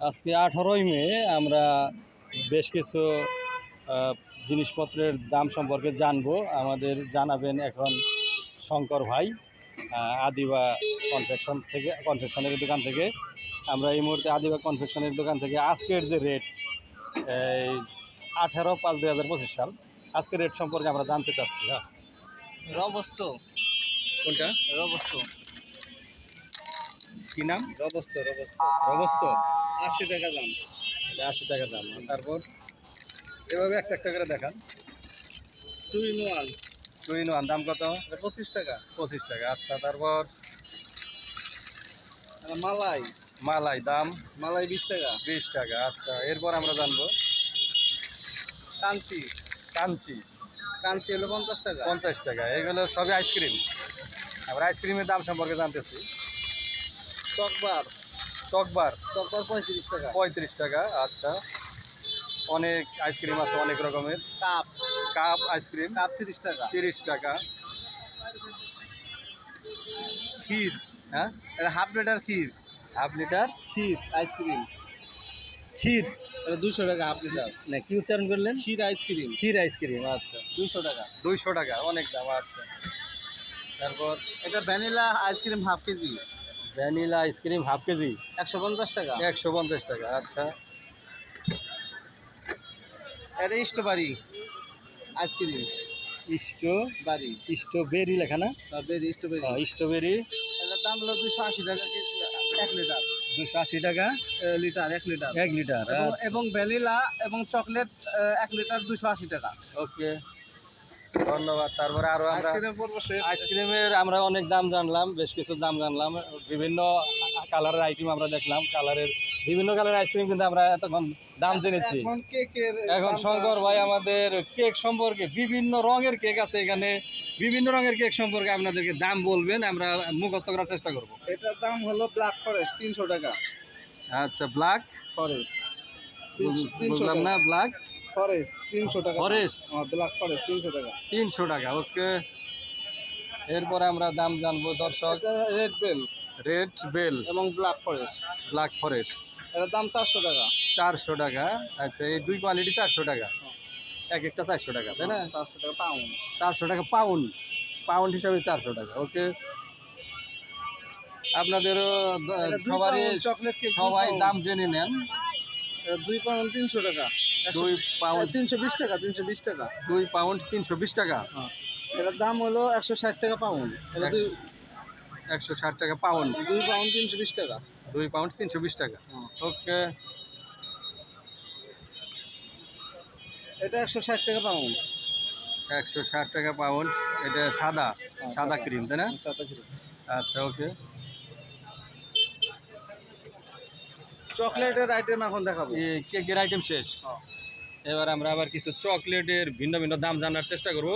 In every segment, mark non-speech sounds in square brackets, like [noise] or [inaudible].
আজকে আঠারোই মে আমরা বেশ কিছু জিনিসপত্রের দাম সম্পর্কে জানব। আমাদের জানাবেন এখন শঙ্কর ভাই আদিবা কনফেকশন থেকে কনফেকশনের দোকান থেকে। আমরা এই মুহূর্তে আদিবা কনফেকশনের দোকান থেকে আজকের যে রেট এই আঠারো পাঁচ দুই হাজার পঁচিশ সাল আজকের রেট সম্পর্কে আমরা জানতে চাচ্ছি হ্যাঁ। রবস্ত। কোনটা? রবস্ত। কী নাম? রবস্ত রবস্ত। রবস্ত? আশি টাকা দাম। আশি টাকা দাম। তারপর? এভাবে একটা একটা করে দেখান। Two in one two in one দাম কত? পঁচিশ টাকা। পঁচিশ টাকা আচ্ছা তারপর? মালাই। মালাই দাম? মালাই বিশ টাকা। বিশ টাকা আচ্ছা এরপর আমরা জানব? কাঞ্চি। কাঞ্চি। কাঞ্চি হলো পঞ্চাশ টাকা। পঞ্চাশ টাকা এগুলো সবই আইসক্রিম। আমরা আইসক্রিমের দাম সম্পর্কে জানতেছি। চকবার। চকবার। চকবার পঁয়ত্রিশ টাকা। পঁয়ত্রিশ টাকা আচ্ছা। অনেক আইসক্রিম আছে অনেক রকমের। কাপ। Cup ice cream. কাপ তিরিশ টাকা। তিরিশ টাকা। ক্ষীর। হ্যাঁ? এটা হাফ লিটার ক্ষীর। Half litre? ক্ষীর আইসক্রিম। ক্ষীর? এটা দুশো টাকা হাফ লিটার। না কি উচ্চারণ করলেন? ক্ষীর আইসক্রিম। ক্ষীর আইসক্রিম আচ্ছা। দুশো টাকা। দুইশো টাকা অনেক দাম আচ্ছা। তারপর? এটা vanilla ice cream half KG. Vanilla ice cream half KG. একশো পঞ্চাশ টাকা। একশো পঞ্চাশ টাকা আচ্ছা। এটা স্ট্রবেরি আইসক্রিম। ইস্টো বাড়ি। স্ট্রবেরি লেখা না? বেরি স্ট্রবেরি হ্যাঁ, স্ট্রবেরি এটার দাম হলো দুশো আশি টাকা কেজি এক লিটার। দুশো আশি টাকা? লিটার এক লিটার। এক লিটার এবং- এবং ভ্যানিলা এবং চকলেট এক লিটার দুশো আশি টাকা। ওকে। ধন্যবাদ। তারপরে আরও আমরা আইসক্রিমের আমরা অনেক দাম জানলাম বেশ কিছু দাম জানলাম। বিভিন্ন কালারের আইটেম আমরা দেখলাম কালারের বিভিন্ন কালারের আইসক্রিম কিন্তু আমরা এতক্ষণ দাম জেনেছি। এখন শঙ্কর ভাই আমাদের কেক সম্পর্কে বিভিন্ন রঙের কেক আছে এখানে। বিভিন্ন রঙের কেক সম্পর্কে আপনাদেরকে দাম বলবেন আমরা মুখস্থ করার চেষ্টা করব। এটার দাম হলো ব্ল্যাক ফরেস্ট তিনশো টাকা। আচ্ছা ব্ল্যাক ফরেস্ট বুঝলাম না ব্ল্যাক ফরেস্ট তিনশো টাকা ফরেস্ট? ব্ল্যাক ফরেস্ট তিনশো টাকা। তিনশো টাকা ওকে। এরপরে আমরা দাম জানব দর্শক। রেড বেল রেড বেল এবং ব্ল্যাক ফরেস্ট ব্ল্যাক ফরেস্ট এটার দাম চারশো টাকা। চারশো টাকা। আচ্ছা এই দুই কোয়ালিটি চারশো টাকা। এক একটা চারশো টাকা তাই না? চারশো টাকা পাউন্ড চারশো টাকা পাউন্ড পাউন্ড হিসাবে চারশো টাকা ওকে। আপনাদেরও সবারই সবাই দাম জেনে নেন। দুই পাউন্ড তিনশো টাকা। দুই পাউন্ড তিনশো বিশ টাকা তিনশো বিশ টাকা। দুই পাউন্ড তিনশো বিশ টাকা? এটার দাম হলো একশো ষাট টাকা পাউন্ড এটা দুই একশো ষাট টাকা পাউন্ড দুই পাউন্ড তিনশো বিশ টাকা। দুই পাউন্ড তিনশো বিশ টাকা। হ্যাঁ। ওকে। এটা একশো ষাট টাকা পাউন্ড একশো ষাট টাকা পাউন্ড এটা সাদা হ্যাঁ, সাদা। ক্রিম তাই না? সাদা কিলো আচ্ছা ওকে। চকলেটের আইটেম এখন দেখাবো। এই কেকের আইটেম শেষ? এবার আমরা আবার কিছু চকলেটের ভিন্ন ভিন্ন দাম জানার চেষ্টা করব।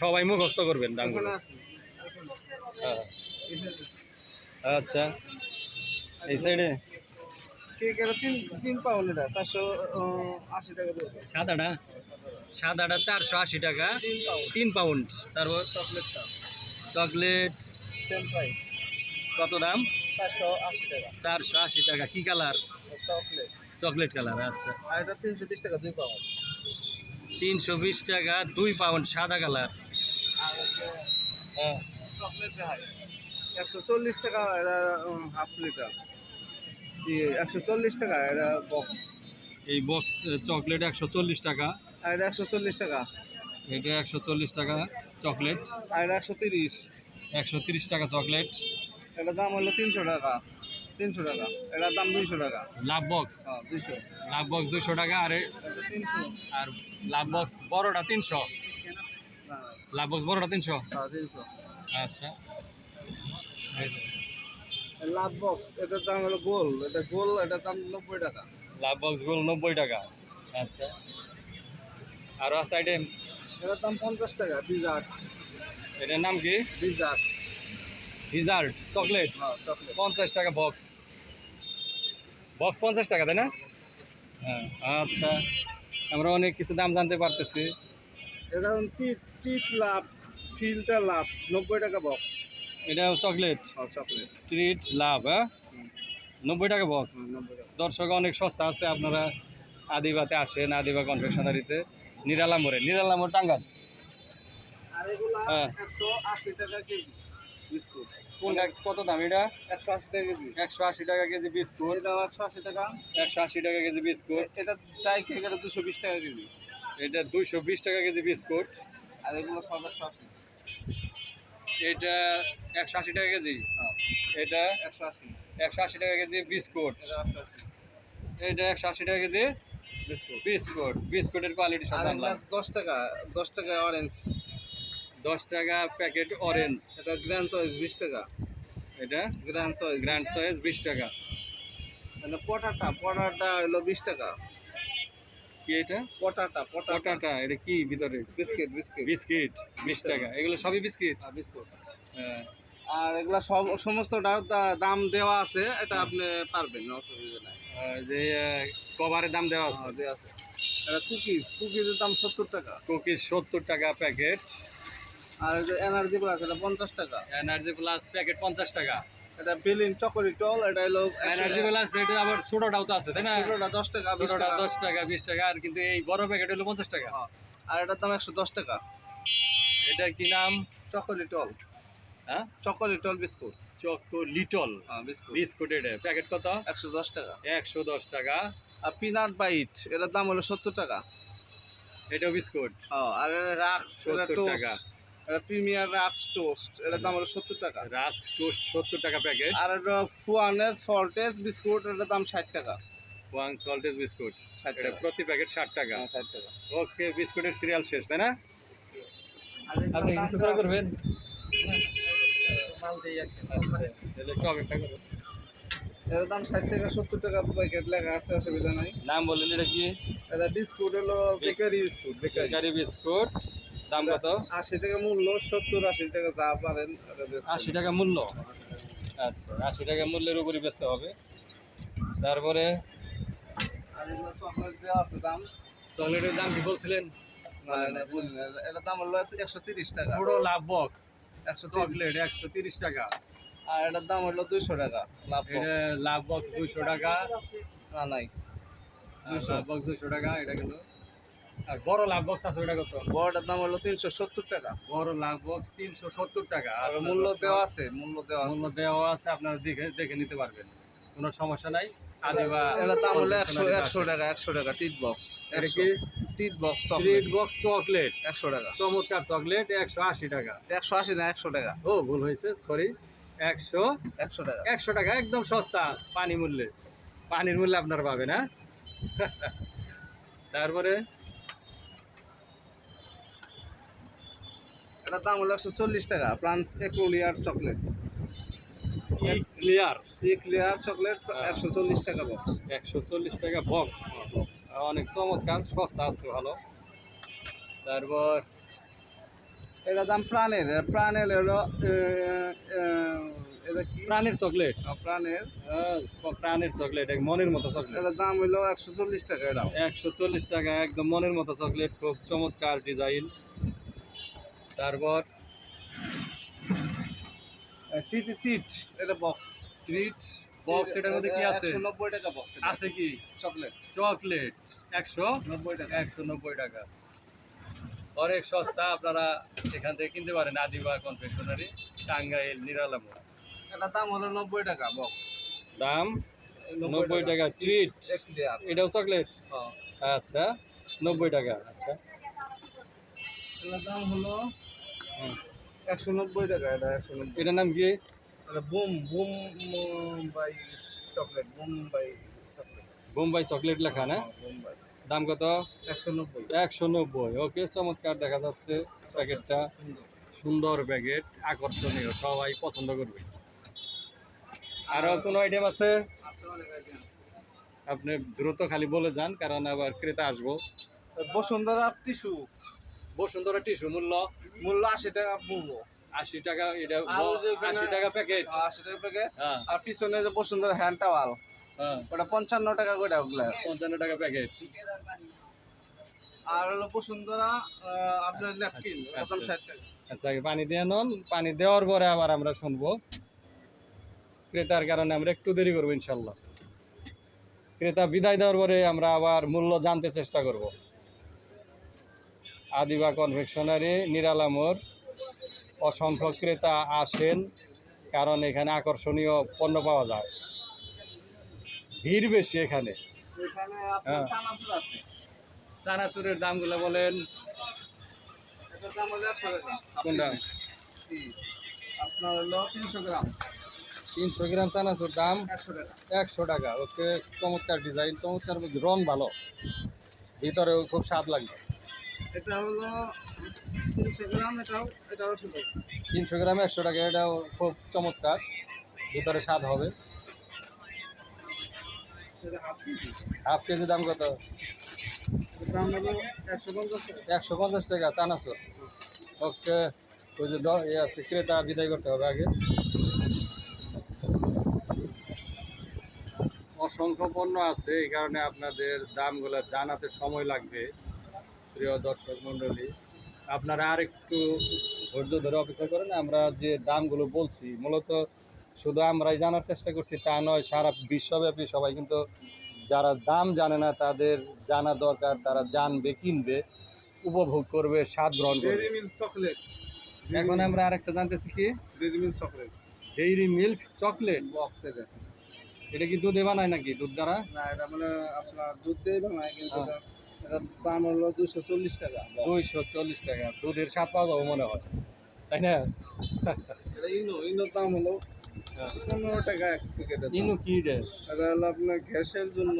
সবাই মুখস্থ করবেন দামগুলো। হ্যাঁ। আচ্ছা। এই সাইডে? কেক তিন তিন পাউন্ড এটা চারশো আশি টাকা সাদাটা সাদাটা চারশো আশি টাকা। তিন পাউন্ড তারপর? চকলেটটা। চকলেট। সেম প্রাইস কত দাম? চারশো আশি টাকা। চারশো আশি টাকা। কি কালার? চকলেট। চকলেট কালার আচ্ছা। আর এটা তিনশো বিশ টাকা দুই পাউন্ড। তিনশো বিশ টাকা দুই পাউন্ড সাদা কালার। হ্যাঁ। চকলেট দেখায় একশো চল্লিশ টাকা এটা হাফ লিটার। একশো চল্লিশ টাকা এটা বক্স। এই বক্স চকলেট একশো চল্লিশ টাকা। আর এটা একশো চল্লিশ টাকা। এটা একশো চল্লিশ টাকা চকলেট। আর এটা একশো তিরিশ। একশো তিরিশ টাকা চকলেট। এটার দাম হলো তিনশো টাকা। তিনশো টাকা। এটার দাম দুইশো টাকা। লাভ বক্স হ্যাঁ দুইশো। লাভ বক্স দুশো টাকা আর এটা তিনশো। আর লাভ বক্স বড়টা তিনশো। লাভ বক্স বড়টা তিনশো? হ্যাঁ তিনশো। আচ্ছা। লাভ বক্স এটার দাম হলো গোল। এটা গোল এটার দাম নব্বই টাকা। লাভ বক্সগুলো নব্বই টাকা। আচ্ছা। আরও আছে আইটেম এটার দাম পঞ্চাশ টাকা ডিজার্ট এটার নাম কি? ডিজার্ট ডিজার্ট চকলেট হ্যাঁ পঞ্চাশ টাকা বক্স বক্স পঞ্চাশ টাকা তাই না? হ্যাঁ আচ্ছা। আমরা অনেক কিছু দাম জানতে পারতেছি। এটা চিট চিট লাভ ফিল্টার লাভ নব্বই টাকা বক্স এটা চকলেট চকলেট ট্রিট লাভ হ্যাঁ? নব্বই টাকা বক্স দর্শক অনেক সস্তা আছে আপনারা আদিবাতে আসেন আদিবা কনফেকশনারিতে টাঙ্গাল। আর এগুলা হ্যাঁ। বিস্কুট। কোনটা কত দাম এটা? একশো আশি টাকা কেজি। একশো আশি টাকা কেজি বিস্কুট। এটা একশো আশি টাকা। একশো আশি টাকা কেজি বিস্কুট। এটা চাই কেক এটা দুশো বিশ টাকা কেজি। এটা দুইশো বিশ টাকা কেজি বিস্কুট। আর এগুলো সব একশো আশি। এটা একশো আশি টাকা কেজি। এটা একশো আশি। একশো আশি টাকা কেজি বিস্কুট। এটা একশো আশি। এটা একশো আশি টাকা কেজি বিস্কুট। বিস্কুট। বিস্কুটের কোয়ালিটি দশ টাকা দশ টাকা অরেঞ্জ দশ টাকা প্যাকেট অরেঞ্জ এটা গ্র্যান্ড চয়েস বিশ টাকা। এটা গ্র্যান্ড চয়েস গ্র্যান্ড চয়েস বিশ টাকা। মানে পটাটা পটাটা হলো বিশ টাকা। কি এটা? পটাটা পটাটা। এটা কি ভিতরে? Biscuit biscuit. বিস্কিট বিশ টাকা। এগুলো সবই বিস্কিট? হ্যাঁ, বিস্কুট। হ্যাঁ। আর এগুলা সব সমস্তটা দা- দাম দেওয়া আছে এটা আপনি পারবেন অসুবিধা নাই। যে কভারের দাম দেওয়া আছে। হ্যাঁ, দেওয়া আছে। এটা কুকিজ কুকিজের দাম সত্তর টাকা। কুকিজ সত্তর টাকা প্যাকেট। আর যে এনার্জি প্লাস এটা পঞ্চাশ টাকা। এনার্জি প্লাস প্যাকেট পঞ্চাশ টাকা। এটা বিলিন চকরি টল এটা হলো এনার্জি প্লাস এটা আবার ছোটটাও তো আছে তাই না? ছোটটা দশ টাকা ছোটটা দশ টাকা বিশ টাকা আর কিন্তু এই বড় প্যাকেট হলো পঞ্চাশ টাকা। হ্যাঁ। আর এটার দাম একশো দশ টাকা। এটা কি নাম? চকরি টল হ্যাঁ? Biscuit choco little biscuit biscuit এটা প্যাকেট কত? একশো দশ টাকা। একশো দশ টাকা। আর পিনাট বাইট এটার দাম হলো সত্তর টাকা। এটাও বিস্কুট হ্যাঁ, আর এটা রাক্স এটা 70 টোস্ট টাকা। এটা প্রিমিয়ার রাক্স টোস্ট এটার দাম হলো সত্তর টাকা। রাস্ক টোস্ট সত্তর টাকা প্যাকেট। আর এটা ফুয়ানের সল্টেজ বিস্কুট এটার দাম ষাট টাকা। ওয়ান সল্টেজ বিস্কুট। ষাট এটা টাকা। প্রতি প্যাকেট ষাট টাকা। হ্যাঁ, ষাট টাকা। ওকে বিস্কুটের সিরিয়াল শেষ তাই না? আপনি কিছু করে করবেন। এটার দাম ষাট টাকা সত্তর টাকা প্যাকেট লেখা আছে অসুবিধা নাই। নাম বললেন এটা কি? এটা বিস্কুট হলো বেকারি বিস্কুট বেকারি বিস্কুট। দাম কত? আশি টাকা মূল্য সত্তর আশি টাকা যা পারেন। আশি টাকা মূল্য? আচ্ছা আশি টাকা মূল্যের উপরই বেচতে হবে। তারপরে? চকলেটের দাম কি বলছিলেন? এটা দাম হলো একশো তিরিশ টাকা। পুরো লাভ বক্স। একশো চকলেট একশো তিরিশ টাকা। আর এটার দাম হলো দুইশো টাকা লাভ লাভ বক্স দুইশো টাকা। না নাই। লাভ বক্স দুইশো টাকা এটা গেল আর বড় লাভ বক্স আছে ওটা কত? বড়টার দাম হলো তিনশো সত্তর টাকা। বড় লাভ বক্স তিনশো সত্তর টাকা। আর আচ্ছা, মূল্য দেওয়া আছে মূল্য দেওয়া মূল্য দেওয়া আছে আপনারা দেখে দেখে নিতে পারবেন। কোনো সমস্যা নাই। দাম হলো একশো একশো টাকা একশো টাকা টিট বক্স এটা কি? টিট বক্স বক্স চকলেট। একশো টাকা। চমৎকার চকলেট একশো আশি টাকা। একশো আশি না একশো টাকা। ও ভুল হয়েছে সরি একশো। একশো টাকা। একশো টাকা একদম সস্তা পানি মূল্যে। পানির মূল্যে আপনারা পাবেন হ্যাঁ? [laughs] তারপরে এটার দাম হলো একশো চল্লিশ টাকা ফ্রান্স একুলিয়ার চকলেট। ক্লিয়ার? একুলিয়ার চকলেট একশো চল্লিশ টাকা বক্স একশো চল্লিশ টাকা বক্স অনেক চমৎকার সস্তা আছে ভালো। তারপর? এটার দাম প্রাণের প্রাণের হলো এটা কি? প্রাণের চকলেট? আহ, প্রাণের। প্রাণের চকলেট এক মনের মতো চকলেট। এটার দাম হলো একশো চল্লিশ টাকা এটাও। একশো চল্লিশ টাকা একদম মনের মতো চকলেট খুব চমৎকার ডিজাইন। তারপর টিট টিট এটা বক্স ট্রিট বক্স এটার মধ্যে কি আছে? টাকা বক্স আছে কি? চকলেট। চকলেট। একশো? নব্বই টাকা। একশো নব্বই টাকা। অনেক সস্তা আপনারা এখান থেকে কিনতে পারেন। আদিবা কনফেকশনারি টাঙ্গাইল নিরালামো। দাম হলো নব্বই টাকা বক্স দাম নব্বই টাকা। ট্রিট এটাও চকলেট? হ্যাঁ। আচ্ছা নব্বই টাকা। আচ্ছা। এটার দাম হলো। একশো নব্বই টাকা এটা একশো নব্বই। এটার নাম কি? এটা boom boom bye chocolate boom bye chocolate. Bombay chocolate লেখা না? বুম দাম কত? একশো নব্বই। একশো নব্বই। ওকে চমৎকার দেখা যাচ্ছে প্যাকেটটা। সুন্দর প্যাকেট আকর্ষণীয় সবাই পছন্দ করবে। আরও কোনো আইটেম আছে। আপনি দ্রুত খালি বলে যান কারণ আবার ক্রেতা আসব। বসুন্ধরা টিস্যু। বসুন্ধরা টিস্যু মূল্য। মূল্য আশি টাকা মূল্য আশি টাকা এটা আশি টাকা প্যাকেট আশি টাকা প্যাকেট আর পিছনে যে বসুন্ধরা হ্যান্ড টাওয়াল হ্যাঁ। ওটা পঞ্চান্ন টাকা করে ওগুলা। পঞ্চান্ন টাকা প্যাকেট আর হলো বসুন্ধরা আপনার ন্যাপকিন আচ্ছা, প্রথম আচ্ছা। ষাট টাকা। আচ্ছা পানি দিয়ে নন পানি দেওয়ার পরে আবার আমরা শুনব। ক্রেতার কারণে আমরা একটু দেরি করব ইনশাল্লাহ। ক্রেতা বিদায় দেওয়ার পরে আমরা আবার মূল্য জানতে চেষ্টা করব। আদিবা কনভেকশনারি নিরালামোর অসংখ্য ক্রেতা আসেন কারণ এখানে আকর্ষণীয় পণ্য পাওয়া যায়। ভিড় বেশি এখানে। হ্যাঁ। চানাচুরের দামগুলো বলেন। কোনটা আপনার হলো তিনশো গ্রাম। তিনশো গ্রাম চানাচুর দাম একশো টাকা। একশো টাকা। ওকে চমৎকার ডিজাইন চমৎকার রং ভালো। ভিতরেও খুব স্বাদ লাগবে এটা হলো তিনশো গ্রাম এটাও এটাও একশো টাকা তিনশো গ্রাম একশো টাকা এটাও খুব চমৎকার। ভিতরে স্বাদ হবে। Half kg. দাম কত? দাম হলো একশো পঞ্চাশ টাকা। একশো পঞ্চাশ টাকা চানাচুর। ওকে ওই যে এ আছে ক্রেতা বিদায় করতে হবে আগে। অসংখ্য পণ্য আছে এই কারণে আপনাদের দামগুলো জানাতে সময় লাগবে। প্রিয় দর্শক মণ্ডলী আপনারা আর একটু ধৈর্য ধরে অপেক্ষা করেন আমরা যে দামগুলো বলছি মূলত শুধু আমরাই জানার চেষ্টা করছি তা নয় সারা বিশ্বব্যাপী সবাই কিন্তু যারা দাম জানে না তাদের জানা দরকার তারা জানবে কিনবে উপভোগ করবে স্বাদ গ্রহণ করবে। মিল্ক চকলেট এখন আমরা আরেকটা জানতেছি কি? Dairy Milk chocolate Dairy Milk chocolate box এটা। এটা কি দুধে বানায় নাকি দুধ দ্বারা? না এটা মানে আপনার দুধ দিয়ে বানায় কিন্তু হ্যাঁ। এটার দাম হলো দুশো চল্লিশ টাকা। দুইশো চল্লিশ টাকা দুধের স্বাদ পাওয়া যাবে মনে হয় তাই না? ইনো ইনোর দাম হলো পনেরো টাকা এক প্যাকেট ইনু কি রে এটা হলো আপনার গ্যাসের জন্য।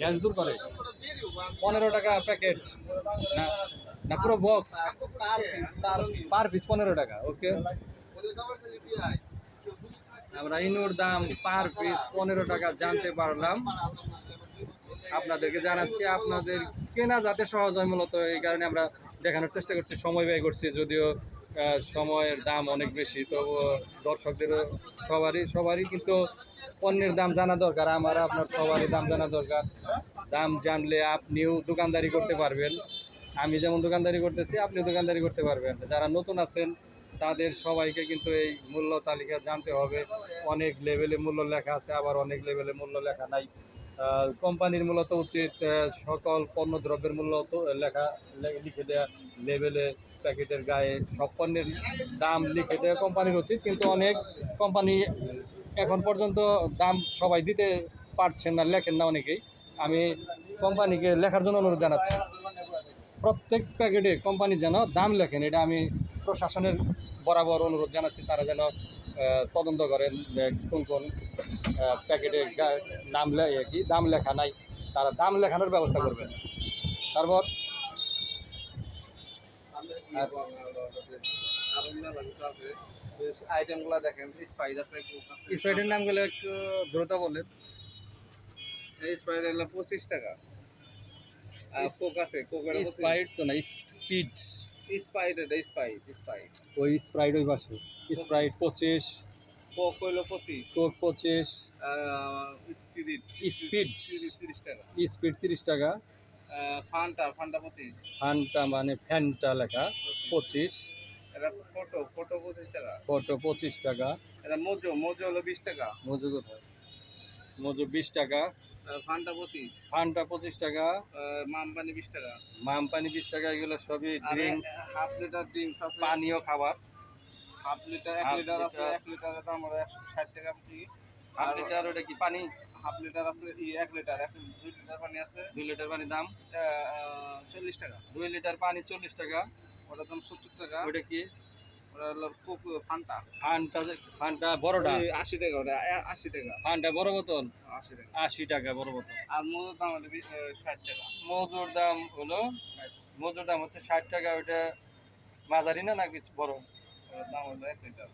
গ্যাস দূর করে। পনেরো টাকা প্যাকেট। না না পুরো box per piece per piece পনেরো টাকা ওকে আমরা ইনুর দাম পার পিস পনেরো টাকা জানতে পারলাম। আপনাদেরকে জানাচ্ছি, আপনাদের কেনা যাতে সহজ হয় মূলত, এই কারণে আমরা দেখানোর চেষ্টা করছি, সময় ব্যয় করছি, যদিও সময়ের দাম অনেক বেশি তো দর্শকদেরও সবারই সবারই কিন্তু পণ্যের দাম জানা দরকার, আমার, আপনার সবারই দাম জানা দরকার। দাম জানলে আপনিও দোকানদারি করতে পারবেন। আমি যেমন দোকানদারি করতেছি আপনি দোকানদারি করতে পারবেন। যারা নতুন আছেন, তাদের সবাইকে কিন্তু এই মূল্য তালিকা জানতে হবে। অনেক লেভেলে মূল্য লেখা আছে, আবার অনেক লেভেলে মূল্য লেখা নাই। কোম্পানির মূলত উচিত সকল পণ্য দ্রব্যের মূল্য লেখা লিখে দেওয়া লেভেলে প্যাকেটের গায়ে সব পণ্যের দাম লিখে দেওয়া কোম্পানির উচিত, কিন্তু অনেক কোম্পানি এখন পর্যন্ত দাম সবাই দিতে পারছেন না, লেখেন না অনেকেই। আমি কোম্পানিকে লেখার জন্য অনুরোধ জানাচ্ছি। প্রত্যেক প্যাকেটে কোম্পানি যেন দাম লেখেন, এটা আমি প্রশাসনের বরাবর অনুরোধ জানাচ্ছি, তারা যেন তদন্ত করেন কোন কোন প্যাকেটে নাম কি দাম লেখা নাই তারা দাম লেখানোর ব্যবস্থা করবেন তারপর আইটেমগুলো দেখেন স্পাইস আছে আছে নামগুলো একটু দ্রুত বলেন। এই স্পাইস হলো পঁচিশ টাকা। কোক আছে স্প্রাইট তো না স্পিড স্পাইট এটা স্পাইট স্পাইট ওই স্প্রাইট ওই পাশে। স্প্রাইট পঁচিশ। কোক হইল পঁচিশ। কোক পঁচিশ। স্পিরিট। স্পিড। তিরিশ টাকা। স্পিড তিরিশ টাকা। ফান্টা ফান্টা পঁচিশ। ফানটা মানে ফ্যানটা লেখা। পঁচিশ। এটা ফটো ফটো পঁচিশ টাকা। ফটো পঁচিশ টাকা। এটা মোজো মোজো হলো বিশ টাকা। মজু কোথায়? মজু বিশ টাকা। ফান্টা পঁচিশ। ফানটা পঁচিশ টাকা। আহ, মামপানি বিশ টাকা। মাম পানি বিশ টাকা এগুলো সবই ড্রিঙ্কস হাফ লিটার ড্রিঙ্কস আছে। পানীয় খাবার। হাফ লিটার এক লিটার আছে। এক লিটারের দাম হলো একশো ষাট টাকা কি হাফ লিটার ওটা কি পানি? হাফ লিটার আছে এক লিটার এক দুই লিটার পানি আছে। দুই লিটার পানির দাম? চল্লিশ টাকা। দুই লিটার পানি চল্লিশ টাকা। ওটার দাম সত্তর টাকা। ওটা কি? ওটা ফান্টা ফানটা ফানটা বড়টা। আশি টাকা ওটা আশি টাকা। ফানটা বড় বোতল? আশি টাকা। আশি টাকা বড় বোতল। আর মজুর দাম হলো ষাট টাকা। মজুর দাম হলো মজুর দাম হচ্ছে ষাট টাকা ওইটা মাঝারি না না কিছু বড়? দাম হলো এক লিটার।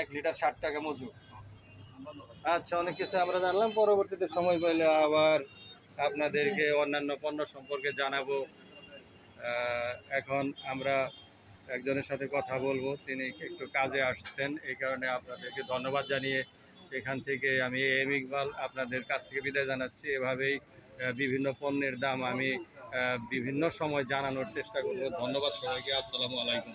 এক লিটার ষাট টাকা মজুর। আচ্ছা অনেক কিছু আমরা জানলাম। পরবর্তীতে সময় পেলে আবার আপনাদেরকে অন্যান্য পণ্য সম্পর্কে জানাব। এখন আমরা একজনের সাথে কথা বলব। তিনি একটু কাজে আসছেন। এই কারণে আপনাদেরকে ধন্যবাদ জানিয়ে এখান থেকে আমি এম ইকবাল আপনাদের কাছ থেকে বিদায় জানাচ্ছি। এভাবেই বিভিন্ন পণ্যের দাম আমি বিভিন্ন সময় জানানোর চেষ্টা করব। ধন্যবাদ সবাইকে। আসসালামু আলাইকুম।